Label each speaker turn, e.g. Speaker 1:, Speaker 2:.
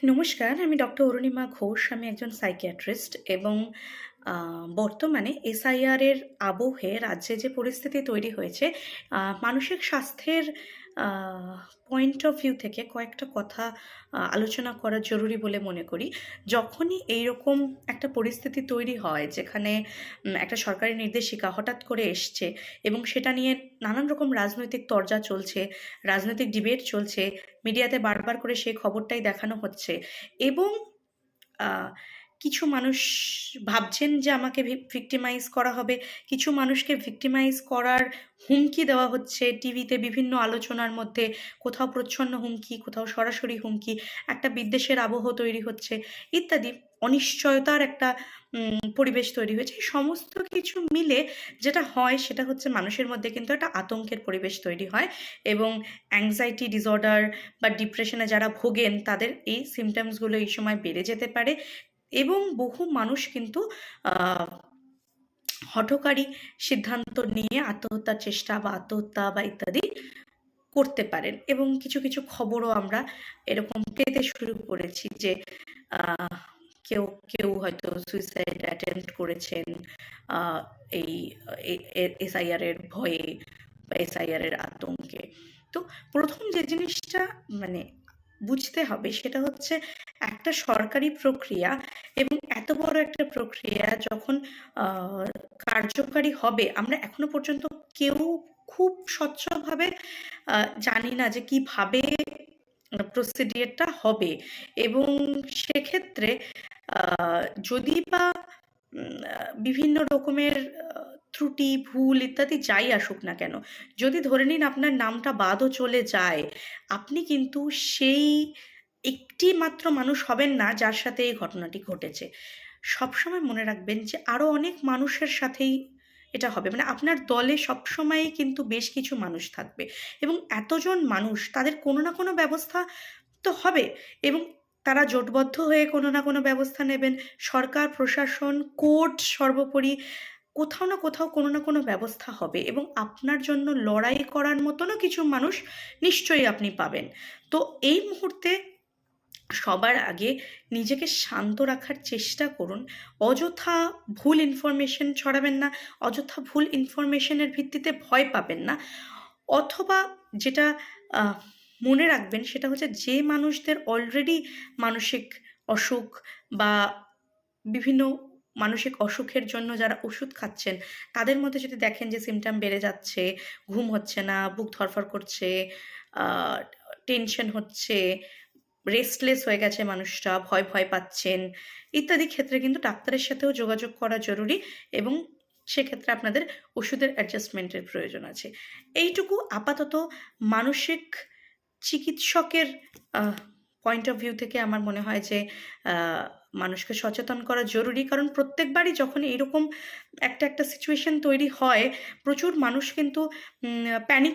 Speaker 1: নমস্কার আমি ডক্টর অরুণিমা ঘোষ আমি একজন সাইকিয়াট্রিস্ট এবং বর্তমানে এসআইআর এর আবহে রাজ্যে যে পরিস্থিতি তৈরি হয়েছে মানসিক স্বাস্থ্যের পয়েন্ট অফ ভিউ থেকে কয়েকটা কথা আলোচনা করা জরুরি বলে মনে করি। যখনই এইরকম একটা পরিস্থিতি তৈরি হয়, যেখানে একটা সরকারি নির্দেশিকা হঠাৎ করে এসছে এবং সেটা নিয়ে নানান রকম রাজনৈতিক তরজা চলছে, রাজনৈতিক ডিবেট চলছে মিডিয়াতে বারবার করে সেই খবরটাই দেখানো হচ্ছে এবং কিছু মানুষ ভাবছেন যে আমাকে ভিক্টিমাইজ করা হবে। কিছু মানুষকে ভিক্টিমাইজ করার হুমকি দেওয়া হচ্ছে টিভিতে বিভিন্ন আলোচনার মধ্যে। কোথাও প্রচ্ছন্ন হুমকি, কোথাও সরাসরি হুমকি, একটা বিদ্বেষের আবহ তৈরি হচ্ছে ইত্যাদি। অনিশ্চয়তার একটা পরিবেশ তৈরি হয়েছে। এই সমস্ত কিছু মিলে যেটা হয় সেটা হচ্ছে মানুষের মধ্যে কিন্তু একটা আতঙ্কের পরিবেশ তৈরি হয় এবং অ্যাংজাইটি ডিসঅর্ডার বা ডিপ্রেশনে যারা ভোগেন তাদের এই সিমটমসগুলো এই সময় বেড়ে যেতে পারে। এবং বহু মানুষ কিন্তু হঠকারী সিদ্ধান্ত নিয়ে আত্মহত্যার চেষ্টা বা আত্মহত্যা বা ইত্যাদি করতে পারেন। এবং কিছু কিছু খবরও আমরা এরকম পেতে শুরু করেছি যে কেউ কেউ হয়তো সুইসাইড অ্যাটেম্প্ট করেছেন এই এসআইআর এর ভয়ে বা এসআইআর এর আতঙ্কে। তো প্রথম যে জিনিসটা মানে বুঝতে হবে সেটা হচ্ছে একটা সরকারি প্রক্রিয়া এবং এত বড় একটা প্রক্রিয়া যখন কার্যকারী হবে, আমরা এখনও পর্যন্ত কেউ খুব স্বচ্ছভাবে জানি না যে কীভাবে প্রসিডিয়ারটা হবে এবং সেক্ষেত্রে যদি বা বিভিন্ন রকমের ত্রুটি, ভুল ইত্যাদি যাই আসুক না কেন, যদি ধরে নিন আপনার নামটা বাদও চলে যায়, আপনি কিন্তু সেই একটি মাত্র মানুষ হবেন না যার সাথে এই ঘটনাটি ঘটেছে। সবসময় মনে রাখবেন যে আরও অনেক মানুষের সাথেই এটা হবে। মানে আপনার দলে সবসময়ই কিন্তু বেশ কিছু মানুষ থাকবে এবং এতজন মানুষ, তাদের কোনো না কোনো ব্যবস্থা তো হবে এবং তারা জোটবদ্ধ হয়ে কোনো না কোনো ব্যবস্থা নেবেন। সরকার, প্রশাসন, কোর্ট সর্বোপরি কোথাও না কোথাও কোনো না কোনো ব্যবস্থা হবে এবং আপনার জন্য লড়াই করার মতনও কিছু মানুষ নিশ্চয়ই আপনি পাবেন। তো এই মুহূর্তে সবার আগে নিজেকে শান্ত রাখার চেষ্টা করুন। অযথা ভুল ইনফরমেশন ছড়াবেন না, অযথা ভুল ইনফরমেশনের ভিত্তিতে ভয় পাবেন না। অথবা যেটা মনে রাখবেন সেটা হচ্ছে যে মানুষদের অলরেডি মানসিক অসুখ বা বিভিন্ন মানসিক অসুখের জন্য যারা ওষুধ খাচ্ছেন, তাদের মধ্যে যদি দেখেন যে সিমটাম বেড়ে যাচ্ছে, ঘুম হচ্ছে না, বুক ধরফর করছে টেনশন হচ্ছে রেস্টলেস হয়ে গেছে মানুষটা, ভয় ভয় পাচ্ছেন, ইত্যাদি ক্ষেত্রে কিন্তু ডাক্তারের সাথেও যোগাযোগ করা জরুরি এবং সেক্ষেত্রে আপনাদের ওষুধের অ্যাডজাস্টমেন্টের প্রয়োজন আছে। এইটুকু আপাতত মানসিক চিকিৎসকের পয়েন্ট অফ ভিউ থেকে আমার মনে হয় যে মানুষকে সচেতন করা জরুরি। কারণ প্রত্যেকবারই যখন এরকম একটা একটা সিচুয়েশন তৈরি হয়, প্রচুর মানুষ কিন্তু প্যানিক